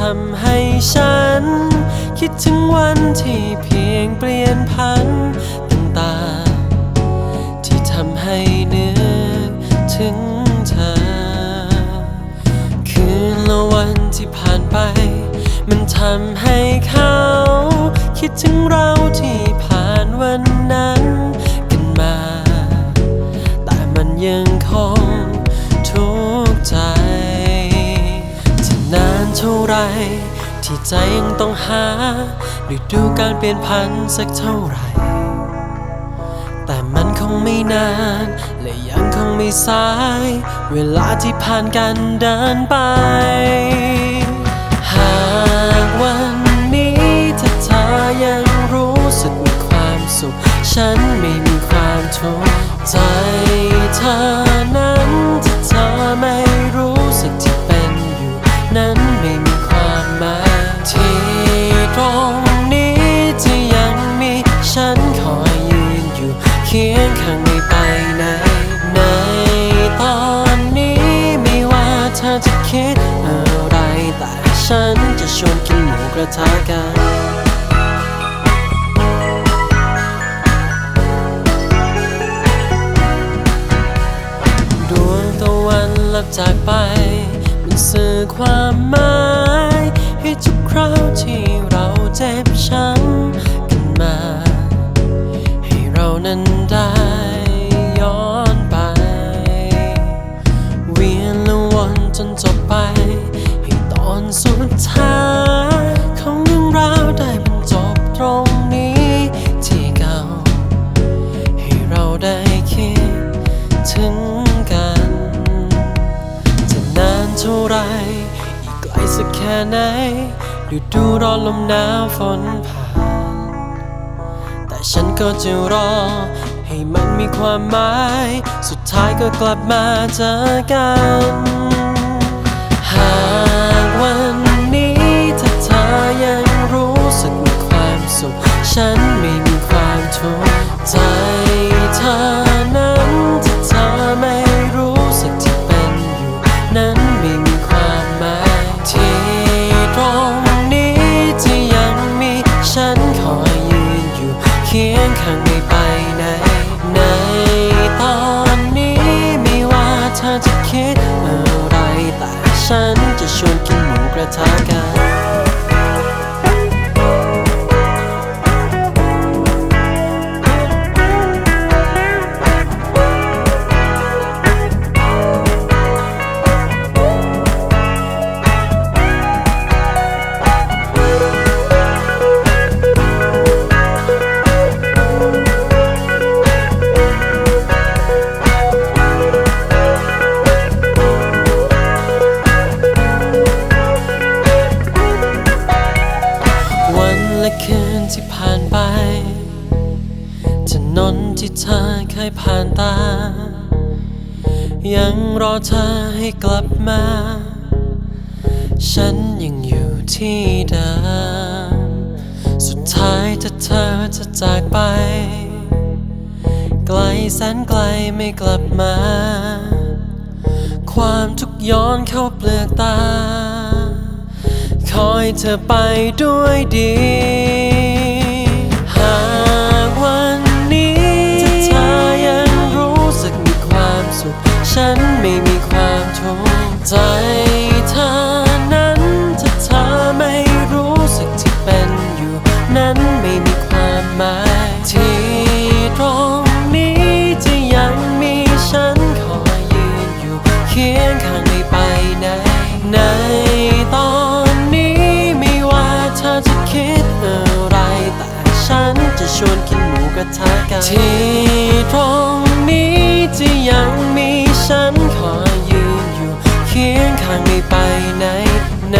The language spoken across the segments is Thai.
ทำให้ฉัน คิดถึงวันที่เพียงเปลี่ยนพันตั้งตาที่ทำให้นึกถึงเธอ คืนละวันที่ผ่านไป มันทำให้เขา คิดถึงเรา เท่าไร ที่ใจยังต้องหาฤดูการเปลี่ยนพันสักเท่าไร แต่มันคงไม่นาน และยังคงไม่สาย เวลาที่ผ่านกันเดินไป หากวันนี้ถ้าเธอยังรู้สึกมีความสุข ฉันไม่มีความทุกข์ใจ คอยยืนอยู่เคียงข้างไม่ไปไหนในตอนนี้ไม่ว่าเธอจะคิดอะไร แต่ฉันจะชวนกินหมูกระทะกันดวงตะวันลับจากไป มันสื่อความหมาย ให้ทุกคราวที่เราเจ็บช้ำ ให้ตอนสุดท้ายของเรื่องราวได้บรรจบตรงนี้ที่เก่า ให้เราได้คิดถึงกัน จะนานเท่าไร อีกไกลสักแค่ไหนฤดูร้อนลมหนาวฝนผ่าน แต่ฉันก็จะรอ ให้มันมีความหมาย สุดท้ายก็กลับมาเจอกัน ใจเธอนั้นถ้าเธอไม่รู้สึกที่เป็นอยู่นั้นไม่มีความหมายที่ตรงนี้ที่ยังมีฉันคอยยืนอยู่เคียงข้างไม่ไปไหนในตอนนี้ไม่ว่าเธอจะคิดอะไรแต่ฉันจะชวนกินหมูกระทะกัน และคืนที่ผ่านไปถนนที่เธอเคยผ่านตา ยังรอเธอให้กลับมา ฉันยังอยู่ที่เดิมสุดท้ายถ้าเธอจะจากไป ไกลแสนไกลไม่กลับมา ความทุกย้อนเข้าเปลือกตา อยเธอไปด้วยดี หากวันนี้ถ้าเธอยังรู้สึกมีความสุข ฉันไม่มีความทุกข์ใจเธอนั้นถ้าเธอไม่รู้สึกที่เป็นอยู่ นั้นไม่มีความหมายที่ วนกินหมูกระทะกันที่ตรงนี้จะยังมีฉันคอยยืนอยู่เคียงข้างไม่ไปไหนใน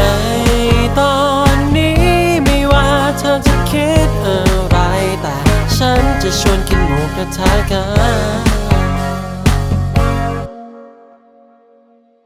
ตอนนี้ไม่ว่าเธอจะคิดอะไรแต่ ฉันจะชวนกินหมูกระทะกัน